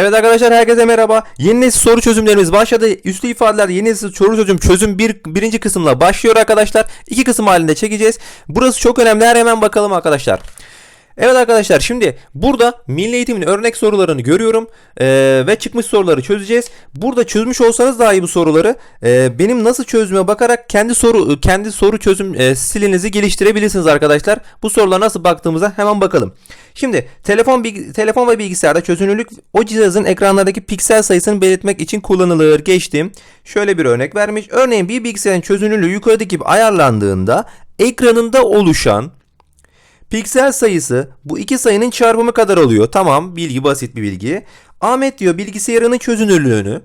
Evet arkadaşlar herkese merhaba. Yeni nesil soru çözümlerimiz başladı. Üslü ifadeler yeni nesil soru çözüm çözüm bir, birinci kısımla başlıyor arkadaşlar. İki kısım halinde çekeceğiz. Burası çok önemli. Her hemen bakalım arkadaşlar. Evet arkadaşlar şimdi burada milli eğitimin örnek sorularını görüyorum Ee, ve çıkmış soruları çözeceğiz. Burada çözmüş olsanız dahi bu soruları e, benim nasıl çözdüğüme bakarak kendi soru kendi soru çözüm e, stilinizi geliştirebilirsiniz arkadaşlar. Bu sorulara nasıl baktığımıza hemen bakalım. Şimdi telefon bilgi- telefon ve bilgisayarda çözünürlük o cihazın ekranlardaki piksel sayısını belirtmek için kullanılır. Geçtim. Şöyle bir örnek vermiş. Örneğin bir bilgisayarın çözünürlüğü yukarıdaki gibi ayarlandığında ekranında oluşan Piksel sayısı bu iki sayının çarpımı kadar oluyor. Tamam bilgi basit bir bilgi. Ahmet diyor bilgisayarının çözünürlüğünü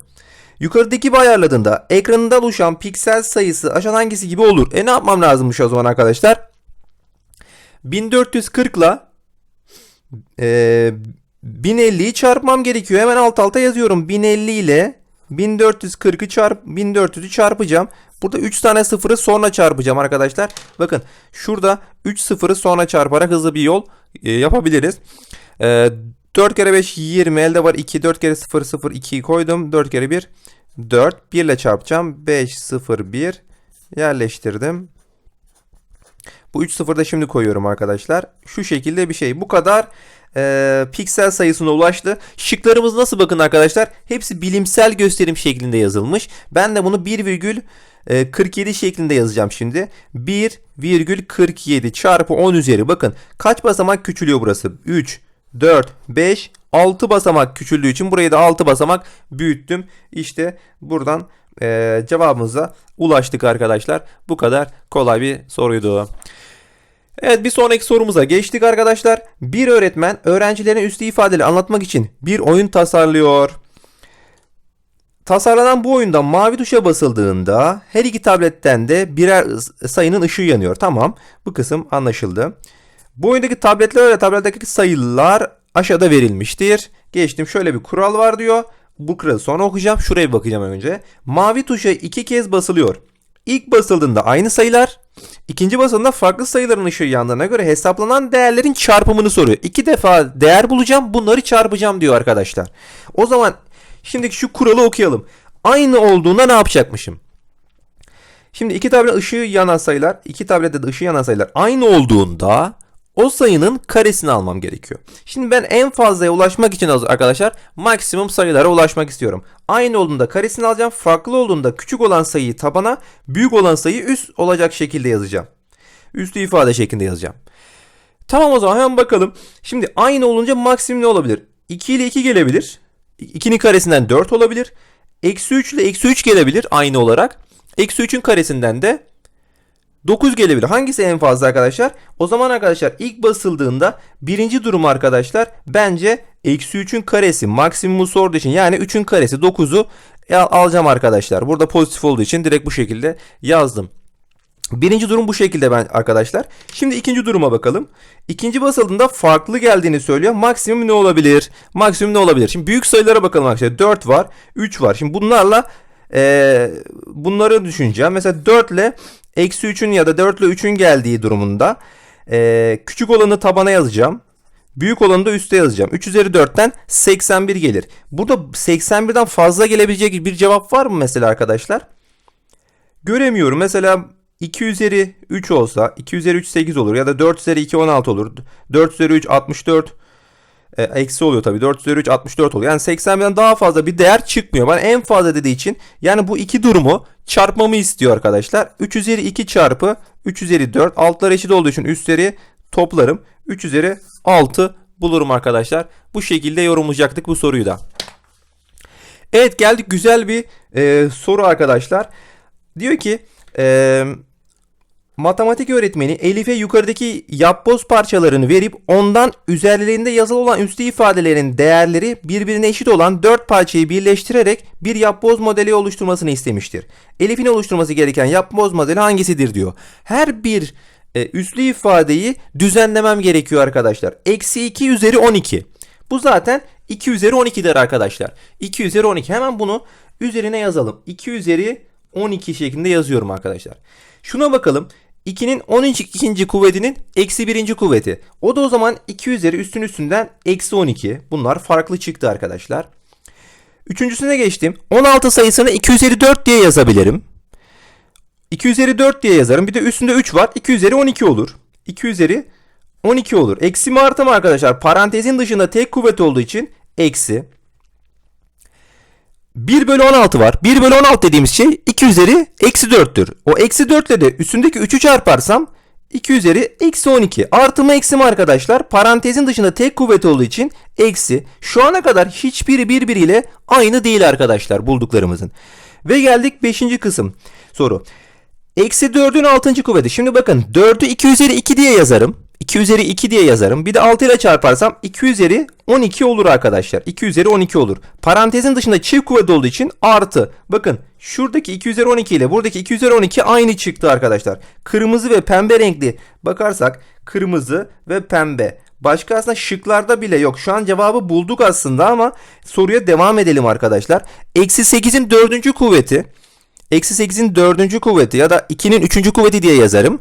yukarıdaki gibi ayarladığında ekranında oluşan piksel sayısı aşağı hangisi gibi olur? E ne yapmam lazımmış o zaman arkadaşlar? 1440 ile e, 1050'yi çarpmam gerekiyor. Hemen alt alta yazıyorum. 1050 ile 1440'ı çarp 1400'ü çarpacağım. Burada 3 tane sıfırı sonra çarpacağım arkadaşlar. Bakın şurada 3 sıfırı sonra çarparak hızlı bir yol e, yapabiliriz. E, 4 kere 5 20 elde var 2 4 kere 0 0 2'yi koydum. 4 kere 1 4 1 ile çarpacağım. 5 0 1 yerleştirdim. Bu 3 sıfırı da şimdi koyuyorum arkadaşlar. Şu şekilde bir şey. Bu kadar e, piksel sayısına ulaştı. Şıklarımız nasıl bakın arkadaşlar? Hepsi bilimsel gösterim şeklinde yazılmış. Ben de bunu 1,47 şeklinde yazacağım şimdi. 1,47 çarpı 10 üzeri. Bakın kaç basamak küçülüyor burası? 3, 4, 5, 6 basamak küçüldüğü için burayı da 6 basamak büyüttüm. İşte buradan e, cevabımıza ulaştık arkadaşlar. Bu kadar kolay bir soruydu. Evet bir sonraki sorumuza geçtik arkadaşlar. Bir öğretmen öğrencilerine üstü ifadeli anlatmak için bir oyun tasarlıyor. Tasarlanan bu oyunda mavi tuşa basıldığında her iki tabletten de birer sayının ışığı yanıyor. Tamam bu kısım anlaşıldı. Bu oyundaki tabletler ve tabletteki sayılar aşağıda verilmiştir. Geçtim şöyle bir kural var diyor. Bu kuralı sonra okuyacağım. Şuraya bir bakacağım önce. Mavi tuşa iki kez basılıyor. İlk basıldığında aynı sayılar, ikinci basıldığında farklı sayıların ışığı yandığına göre hesaplanan değerlerin çarpımını soruyor. İki defa değer bulacağım, bunları çarpacağım diyor arkadaşlar. O zaman şimdiki şu kuralı okuyalım. Aynı olduğunda ne yapacakmışım? Şimdi iki tablet ışığı yanan sayılar, iki tablette de ışığı yanan sayılar aynı olduğunda o sayının karesini almam gerekiyor. Şimdi ben en fazlaya ulaşmak için arkadaşlar maksimum sayılara ulaşmak istiyorum. Aynı olduğunda karesini alacağım. Farklı olduğunda küçük olan sayıyı tabana, büyük olan sayıyı üst olacak şekilde yazacağım. Üstü ifade şeklinde yazacağım. Tamam o zaman hemen bakalım. Şimdi aynı olunca maksimum ne olabilir? 2 ile 2 gelebilir. 2'nin karesinden 4 olabilir. Eksi 3 ile eksi 3 gelebilir aynı olarak. Eksi 3'ün karesinden de 9 gelebilir. Hangisi en fazla arkadaşlar? O zaman arkadaşlar ilk basıldığında birinci durum arkadaşlar bence eksi 3'ün karesi maksimumu sorduğu için yani 3'ün karesi 9'u alacağım arkadaşlar. Burada pozitif olduğu için direkt bu şekilde yazdım. Birinci durum bu şekilde ben arkadaşlar. Şimdi ikinci duruma bakalım. İkinci basıldığında farklı geldiğini söylüyor. Maksimum ne olabilir? Maksimum ne olabilir? Şimdi büyük sayılara bakalım arkadaşlar. 4 var, 3 var. Şimdi bunlarla e, bunları düşüneceğim. Mesela 4 ile eksi 3'ün ya da 4 ile 3'ün geldiği durumunda e, küçük olanı tabana yazacağım. Büyük olanı da üste yazacağım. 3 üzeri 4'ten 81 gelir. Burada 81'den fazla gelebilecek bir cevap var mı mesela arkadaşlar? Göremiyorum. Mesela 2 üzeri 3 olsa 2 üzeri 3 8 olur ya da 4 üzeri 2 16 olur. 4 üzeri 3 64 e, eksi oluyor tabii. 4 üzeri 3 64 oluyor. Yani 80'den daha fazla bir değer çıkmıyor. Bana en fazla dediği için yani bu iki durumu çarpmamı istiyor arkadaşlar. 3 üzeri 2 çarpı 3 üzeri 4. Altlar eşit olduğu için üstleri toplarım. 3 üzeri 6 bulurum arkadaşlar. Bu şekilde yorumlayacaktık bu soruyu da. Evet geldik güzel bir e, soru arkadaşlar. Diyor ki e, matematik öğretmeni Elif'e yukarıdaki yapboz parçalarını verip ondan üzerlerinde yazılı olan üstü ifadelerin değerleri birbirine eşit olan 4 parçayı birleştirerek bir yapboz modeli oluşturmasını istemiştir. Elif'in oluşturması gereken yapboz modeli hangisidir diyor. Her bir e, üslü ifadeyi düzenlemem gerekiyor arkadaşlar. Eksi 2 üzeri 12. Bu zaten 2 üzeri 12'dir arkadaşlar. 2 üzeri 12. Hemen bunu üzerine yazalım. 2 üzeri 12 şeklinde yazıyorum arkadaşlar. Şuna bakalım. 2'nin 12. kuvvetinin eksi 1. kuvveti. O da o zaman 2 üzeri üstün üstünden eksi 12. Bunlar farklı çıktı arkadaşlar. Üçüncüsüne geçtim. 16 sayısını 2 üzeri 4 diye yazabilirim. 2 üzeri 4 diye yazarım. Bir de üstünde 3 var. 2 üzeri 12 olur. 2 üzeri 12 olur. Eksi mi artı mı arkadaşlar? Parantezin dışında tek kuvvet olduğu için eksi. 1 bölü 16 var. 1 bölü 16 dediğimiz şey 2 üzeri eksi 4'tür. O eksi 4 ile de üstündeki 3'ü çarparsam 2 üzeri eksi 12. Artı mı eksi mi arkadaşlar? Parantezin dışında tek kuvvet olduğu için eksi. Şu ana kadar hiçbiri birbiriyle aynı değil arkadaşlar bulduklarımızın. Ve geldik 5. kısım soru. Eksi 4'ün 6. kuvveti. Şimdi bakın 4'ü 2 üzeri 2 diye yazarım. 2 üzeri 2 diye yazarım. Bir de 6 ile çarparsam 2 üzeri 12 olur arkadaşlar. 2 üzeri 12 olur. Parantezin dışında çift kuvvet olduğu için artı. Bakın şuradaki 2 üzeri 12 ile buradaki 2 üzeri 12 aynı çıktı arkadaşlar. Kırmızı ve pembe renkli bakarsak kırmızı ve pembe. Başka aslında şıklarda bile yok. Şu an cevabı bulduk aslında ama soruya devam edelim arkadaşlar. Eksi 8'in dördüncü kuvveti. Eksi 8'in dördüncü kuvveti ya da 2'nin üçüncü kuvveti diye yazarım.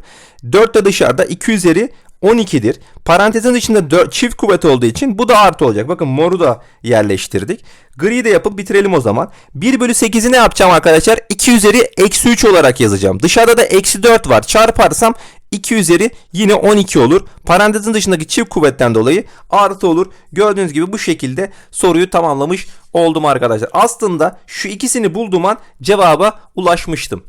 4 de dışarıda 2 üzeri 12'dir. Parantezin dışında 4, çift kuvvet olduğu için bu da artı olacak. Bakın moru da yerleştirdik. Griyi de yapıp bitirelim o zaman. 1 bölü 8'i ne yapacağım arkadaşlar? 2 üzeri eksi 3 olarak yazacağım. Dışarıda da eksi 4 var. Çarparsam 2 üzeri yine 12 olur. Parantezin dışındaki çift kuvvetten dolayı artı olur. Gördüğünüz gibi bu şekilde soruyu tamamlamış oldum arkadaşlar. Aslında şu ikisini bulduğum an cevaba ulaşmıştım.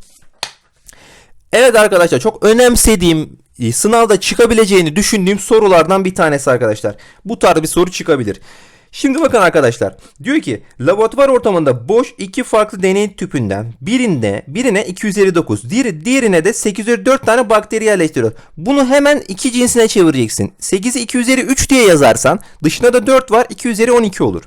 Evet arkadaşlar çok önemsediğim sınavda çıkabileceğini düşündüğüm sorulardan bir tanesi arkadaşlar. Bu tarz bir soru çıkabilir. Şimdi bakın arkadaşlar. Diyor ki laboratuvar ortamında boş iki farklı deney tüpünden birinde birine 2 üzeri 9 diğeri, diğerine de 8 üzeri 4 tane bakteri yerleştiriyor. Bunu hemen iki cinsine çevireceksin. 8'i 2 üzeri 3 diye yazarsan dışında da 4 var 2 üzeri 12 olur.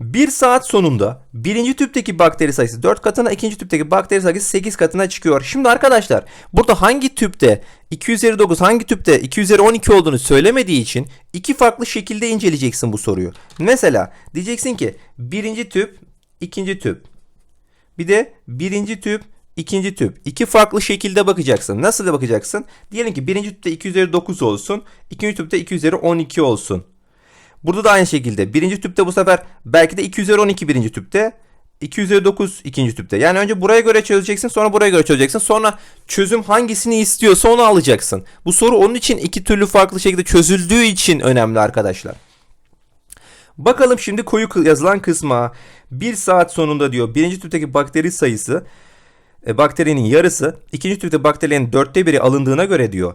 Bir saat sonunda birinci tüpteki bakteri sayısı 4 katına, ikinci tüpteki bakteri sayısı 8 katına çıkıyor. Şimdi arkadaşlar burada hangi tüpte 2 üzeri 9 hangi tüpte 2 üzeri 12 olduğunu söylemediği için iki farklı şekilde inceleyeceksin bu soruyu. Mesela diyeceksin ki birinci tüp, ikinci tüp. Bir de birinci tüp, ikinci tüp. İki farklı şekilde bakacaksın. Nasıl da bakacaksın? Diyelim ki birinci tüpte 2 üzeri 9 olsun, ikinci tüpte 2 üzeri 12 olsun. Burada da aynı şekilde. Birinci tüpte bu sefer belki de 2 üzeri 12 birinci tüpte. 2 üzeri 9 ikinci tüpte. Yani önce buraya göre çözeceksin sonra buraya göre çözeceksin. Sonra çözüm hangisini istiyorsa onu alacaksın. Bu soru onun için iki türlü farklı şekilde çözüldüğü için önemli arkadaşlar. Bakalım şimdi koyu yazılan kısma. Bir saat sonunda diyor birinci tüpteki bakteri sayısı e, bakterinin yarısı. ikinci tüpte bakterilerin dörtte biri alındığına göre diyor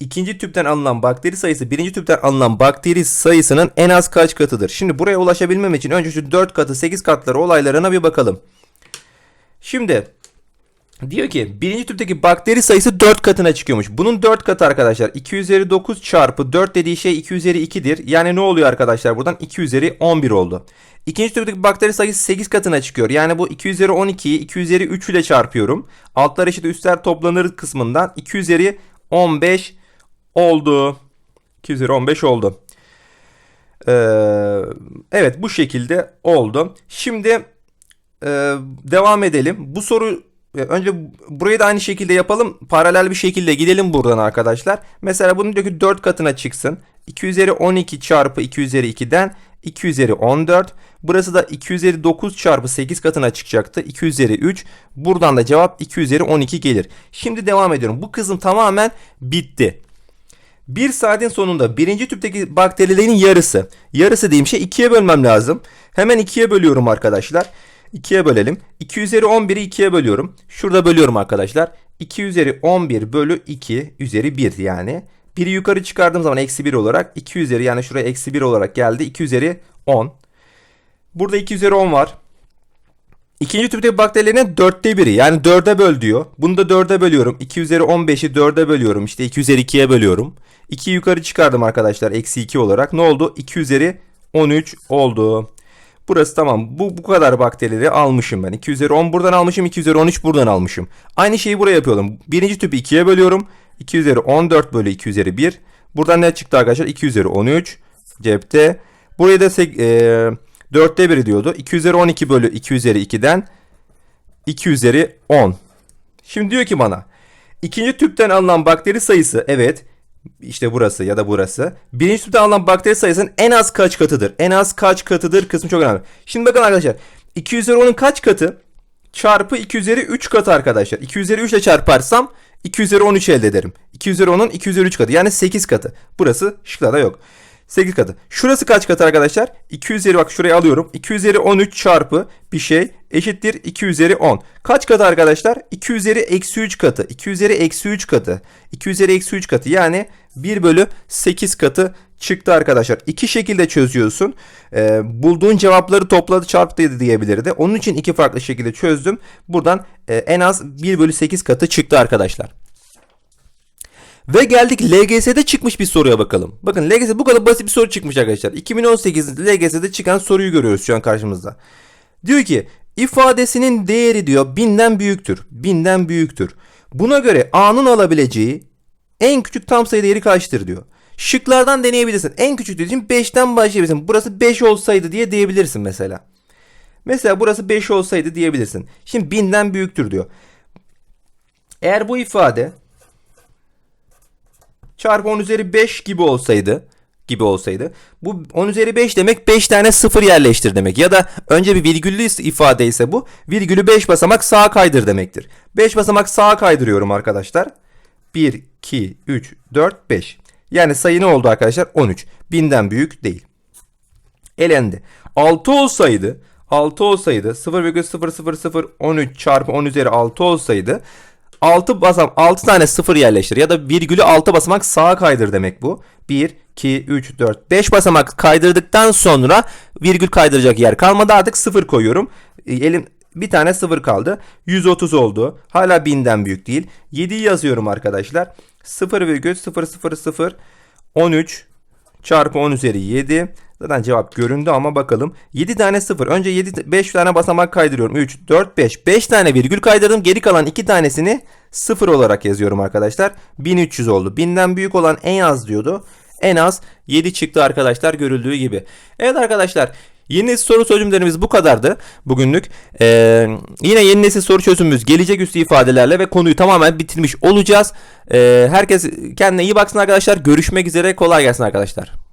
ikinci tüpten alınan bakteri sayısı birinci tüpten alınan bakteri sayısının en az kaç katıdır? Şimdi buraya ulaşabilmem için önce şu 4 katı 8 katları olaylarına bir bakalım. Şimdi diyor ki birinci tüpteki bakteri sayısı 4 katına çıkıyormuş. Bunun 4 katı arkadaşlar 2 üzeri 9 çarpı 4 dediği şey 2 üzeri 2'dir. Yani ne oluyor arkadaşlar buradan 2 üzeri 11 oldu. İkinci tüpteki bakteri sayısı 8 katına çıkıyor. Yani bu 2 üzeri 12'yi 2 üzeri 3 ile çarpıyorum. Altlar eşit üstler toplanır kısmından 2 üzeri 15 oldu. 2 üzeri 15 oldu. Ee, evet bu şekilde oldu. Şimdi e, devam edelim. Bu soru e, önce burayı da aynı şekilde yapalım. Paralel bir şekilde gidelim buradan arkadaşlar. Mesela bunun diyor ki 4 katına çıksın. 2 üzeri 12 çarpı 2 üzeri 2'den 2 üzeri 14. Burası da 2 üzeri 9 çarpı 8 katına çıkacaktı. 2 üzeri 3. Buradan da cevap 2 üzeri 12 gelir. Şimdi devam ediyorum. Bu kısım tamamen bitti. Bir saatin sonunda birinci tüpteki bakterilerin yarısı. Yarısı diyeyim şey ikiye bölmem lazım. Hemen ikiye bölüyorum arkadaşlar. İkiye bölelim. 2 üzeri 11'i ikiye bölüyorum. Şurada bölüyorum arkadaşlar. 2 üzeri 11 bölü 2 üzeri 1 yani. Biri yukarı çıkardığım zaman eksi 1 olarak 2 üzeri yani şuraya eksi 1 olarak geldi. 2 üzeri 10. Burada 2 üzeri 10 var. İkinci tüpteki bakterilerin dörtte biri yani dörde böl diyor. Bunu da dörde bölüyorum. 2 üzeri 15'i dörde bölüyorum. İşte 2 üzeri 2'ye bölüyorum. 2 yukarı çıkardım arkadaşlar. Eksi 2 olarak. Ne oldu? 2 üzeri 13 oldu. Burası tamam. Bu, bu kadar bakterileri almışım ben. 2 üzeri 10 buradan almışım. 2 üzeri 13 buradan almışım. Aynı şeyi buraya yapıyorum. Birinci tüpü 2'ye bölüyorum. 2 üzeri 14 bölü 2 üzeri 1. Buradan ne çıktı arkadaşlar? 2 üzeri 13 cepte. Buraya da e, 4'te 1 diyordu. 2 üzeri 12 bölü 2 üzeri 2'den 2 üzeri 10. Şimdi diyor ki bana ikinci tüpten alınan bakteri sayısı evet İşte burası ya da burası. Birinci tüpte alınan bakteri sayısının en az kaç katıdır? En az kaç katıdır kısmı çok önemli. Şimdi bakın arkadaşlar. 2 üzeri 10'un kaç katı? Çarpı 2 üzeri 3 katı arkadaşlar. 2 üzeri 3 ile çarparsam 2 üzeri 13 elde ederim. 2 üzeri 10'un 2 üzeri 3 katı. Yani 8 katı. Burası şıklarda yok. 8 katı. Şurası kaç katı arkadaşlar? 2 üzeri bak şuraya alıyorum. 2 üzeri 13 çarpı bir şey eşittir 2 üzeri 10. Kaç katı arkadaşlar? 2 üzeri eksi 3 katı. 2 üzeri eksi 3 katı. 2 üzeri eksi 3 katı. Yani 1 bölü 8 katı çıktı arkadaşlar. İki şekilde çözüyorsun. Ee, bulduğun cevapları topladı çarptı diyebilirdi. Onun için iki farklı şekilde çözdüm. Buradan e, en az 1 bölü 8 katı çıktı arkadaşlar. Ve geldik LGS'de çıkmış bir soruya bakalım. Bakın LGS bu kadar basit bir soru çıkmış arkadaşlar. 2018 LGS'de çıkan soruyu görüyoruz şu an karşımızda. Diyor ki ifadesinin değeri diyor binden büyüktür. Binden büyüktür. Buna göre A'nın alabileceği en küçük tam sayı değeri kaçtır diyor. Şıklardan deneyebilirsin. En küçük dediğim 5'ten başlayabilirsin. Burası 5 olsaydı diye diyebilirsin mesela. Mesela burası 5 olsaydı diyebilirsin. Şimdi binden büyüktür diyor. Eğer bu ifade çarpı 10 üzeri 5 gibi olsaydı gibi olsaydı bu 10 üzeri 5 demek 5 tane sıfır yerleştir demek ya da önce bir virgüllü ifade ise bu virgülü 5 basamak sağa kaydır demektir. 5 basamak sağa kaydırıyorum arkadaşlar. 1, 2, 3, 4, 5. Yani sayı ne oldu arkadaşlar? 13. Binden büyük değil. Elendi. 6 olsaydı 6 olsaydı 0,00013 çarpı 10 üzeri 6 olsaydı 6 basam 6 tane sıfır yerleştir ya da virgülü 6 basamak sağa kaydır demek bu. 1 2 3 4 5 basamak kaydırdıktan sonra virgül kaydıracak yer kalmadı artık sıfır koyuyorum. E, Elim bir tane sıfır kaldı. 130 oldu. Hala binden büyük değil. 7'yi yazıyorum arkadaşlar. 0,00013 çarpı 10 üzeri 7. Zaten cevap göründü ama bakalım. 7 tane 0. Önce 7 5 tane basamak kaydırıyorum. 3 4 5. 5 tane virgül kaydırdım. Geri kalan 2 tanesini 0 olarak yazıyorum arkadaşlar. 1300 oldu. 1000'den büyük olan en az diyordu. En az 7 çıktı arkadaşlar görüldüğü gibi. Evet arkadaşlar Yeni nesil soru çözümlerimiz bu kadardı bugünlük. Ee, yine yeni nesil soru çözümümüz gelecek üstü ifadelerle ve konuyu tamamen bitirmiş olacağız. Ee, herkes kendine iyi baksın arkadaşlar. Görüşmek üzere. Kolay gelsin arkadaşlar.